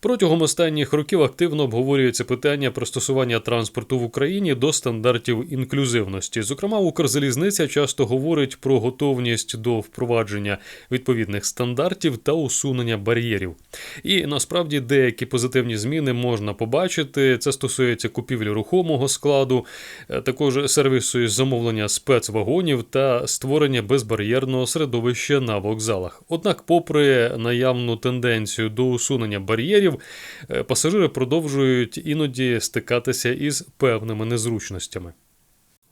Протягом останніх років активно обговорюється питання пристосування транспорту в Україні до стандартів інклюзивності. Зокрема, Укрзалізниця часто говорить про готовність до впровадження відповідних стандартів та усунення бар'єрів. І насправді деякі позитивні зміни можна побачити. Це стосується купівлі рухомого складу, е, також сервісу із замовлення спецвагонів та створення безбар'єрного середовища на вокзалах. Однак, попри наявну тенденцію до усунення бар'єрів, е, пасажири продовжують іноді стикатися із певними незручностями.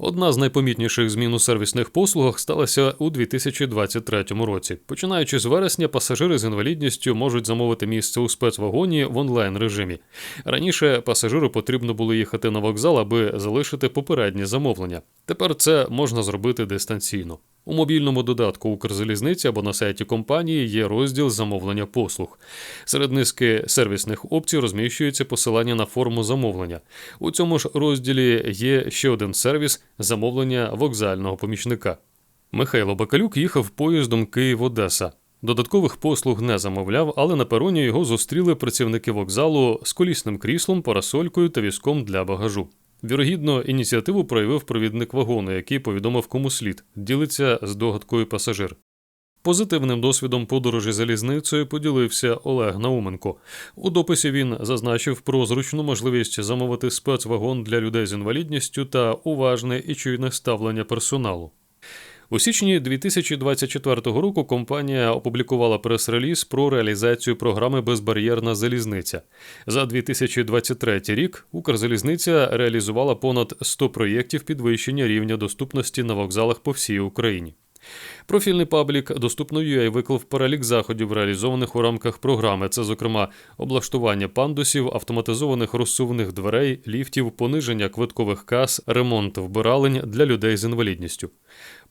Одна з найпомітніших змін у сервісних послугах сталася у 2023 році. Починаючи з вересня, пасажири з інвалідністю можуть замовити місце у спецвагоні в онлайн режимі. Раніше пасажиру потрібно було їхати на вокзал, аби залишити попереднє замовлення. Тепер це можна зробити дистанційно. У мобільному додатку Укрзалізниці або на сайті компанії є розділ замовлення послуг. Серед низки сервісних опцій розміщується посилання на форму замовлення. У цьому ж розділі є ще один сервіс замовлення вокзального помічника. Михайло Бакалюк їхав поїздом Київ-Одеса. Додаткових послуг не замовляв, але на пероні його зустріли працівники вокзалу з колісним кріслом, парасолькою та візком для багажу. Вірогідно, ініціативу проявив провідник вагону, який повідомив кому слід, ділиться з догадкою пасажир. Позитивним досвідом подорожі залізницею поділився Олег Науменко. У дописі він зазначив про зручну можливість замовити спецвагон для людей з інвалідністю та уважне і чуйне ставлення персоналу. У січні 2024 року компанія опублікувала прес-реліз про реалізацію програми Безбар'єрна залізниця. За 2023 рік Укрзалізниця реалізувала понад 100 проєктів підвищення рівня доступності на вокзалах по всій Україні. Профільний паблік доступно.ua виклав перелік заходів, реалізованих у рамках програми. Це, зокрема, облаштування пандусів, автоматизованих розсувних дверей, ліфтів, пониження квиткових кас, ремонт вбиралень для людей з інвалідністю.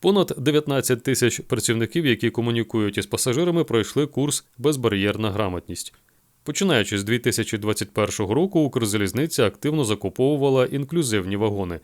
Понад 19 тисяч працівників, які комунікують із пасажирами, пройшли курс Безбар'єрна грамотність. Починаючи з 2021 року, Укрзалізниця активно закуповувала інклюзивні вагони.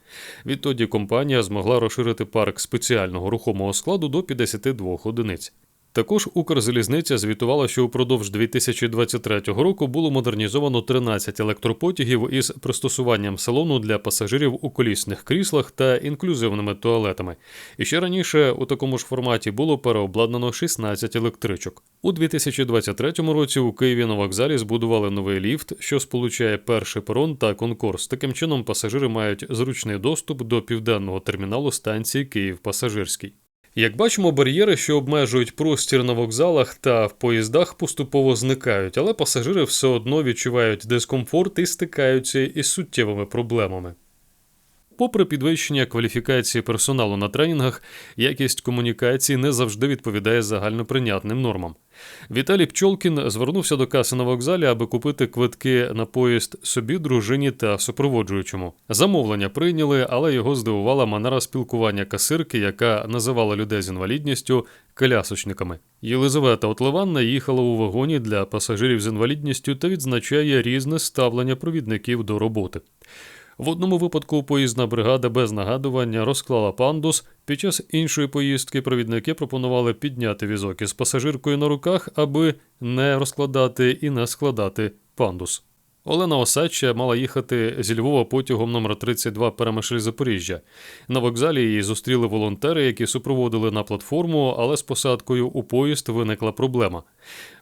Відтоді компанія змогла розширити парк спеціального рухомого складу до 52 одиниць. Також Укрзалізниця звітувала, що упродовж 2023 року було модернізовано 13 електропотягів із пристосуванням салону для пасажирів у колісних кріслах та інклюзивними туалетами. І ще раніше у такому ж форматі було переобладнано 16 електричок. У 2023 році у Києві на вокзалі збудували новий ліфт, що сполучає перший перон та конкурс. Таким чином пасажири мають зручний доступ до південного терміналу станції Київ Пасажирський. Як бачимо, бар'єри, що обмежують простір на вокзалах та в поїздах, поступово зникають, але пасажири все одно відчувають дискомфорт і стикаються із суттєвими проблемами. Попри підвищення кваліфікації персоналу на тренінгах, якість комунікації не завжди відповідає загальноприйнятним нормам. Віталій Пчолкін звернувся до каси на вокзалі, аби купити квитки на поїзд собі, дружині та супроводжуючому. Замовлення прийняли, але його здивувала манера спілкування касирки, яка називала людей з інвалідністю колясочниками. Єлизавета Отливанна їхала у вагоні для пасажирів з інвалідністю та відзначає різне ставлення провідників до роботи. В одному випадку поїзна бригада без нагадування розклала пандус. Під час іншої поїздки провідники пропонували підняти візок із пасажиркою на руках, аби не розкладати і не складати пандус. Олена Осадча мала їхати зі Львова потягом номер 32 Перемишль Запоріжжя. На вокзалі її зустріли волонтери, які супроводили на платформу, але з посадкою у поїзд виникла проблема.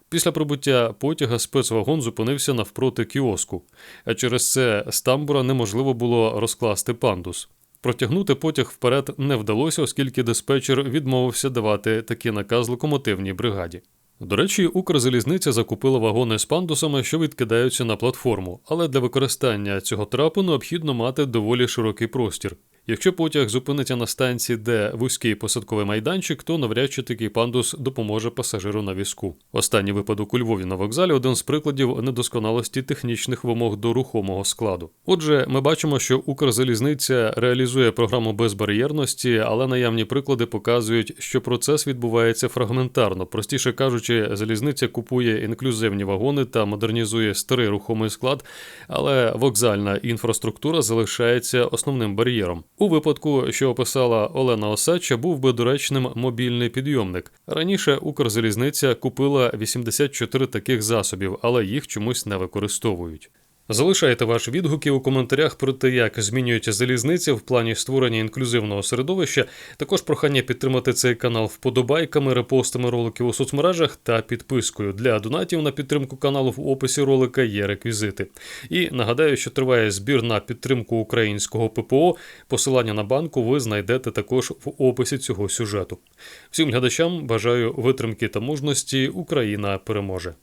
Після прибуття потяга спецвагон зупинився навпроти кіоску, а через це з тамбура неможливо було розкласти пандус. Протягнути потяг вперед не вдалося, оскільки диспетчер відмовився давати такий наказ локомотивній бригаді. До речі, Укрзалізниця закупила вагони з пандусами, що відкидаються на платформу, але для використання цього трапу необхідно мати доволі широкий простір. Якщо потяг зупиниться на станції, де вузький посадковий майданчик, то навряд чи такий пандус допоможе пасажиру на візку. Останній випадок у Львові на вокзалі один з прикладів недосконалості технічних вимог до рухомого складу. Отже, ми бачимо, що Укрзалізниця реалізує програму безбар'єрності, але наявні приклади показують, що процес відбувається фрагментарно. Простіше кажучи, залізниця купує інклюзивні вагони та модернізує старий рухомий склад, але вокзальна інфраструктура залишається основним бар'єром. У випадку, що описала Олена Осадча, був би доречним мобільний підйомник. Раніше Укрзалізниця купила 84 таких засобів, але їх чомусь не використовують. Залишайте ваші відгуки у коментарях про те, як змінюється залізниця в плані створення інклюзивного середовища. Також прохання підтримати цей канал вподобайками, репостами роликів у соцмережах та підпискою. Для донатів на підтримку каналу в описі ролика є реквізити. І нагадаю, що триває збір на підтримку українського ППО. Посилання на банку ви знайдете також в описі цього сюжету. Всім глядачам бажаю витримки та мужності. Україна переможе.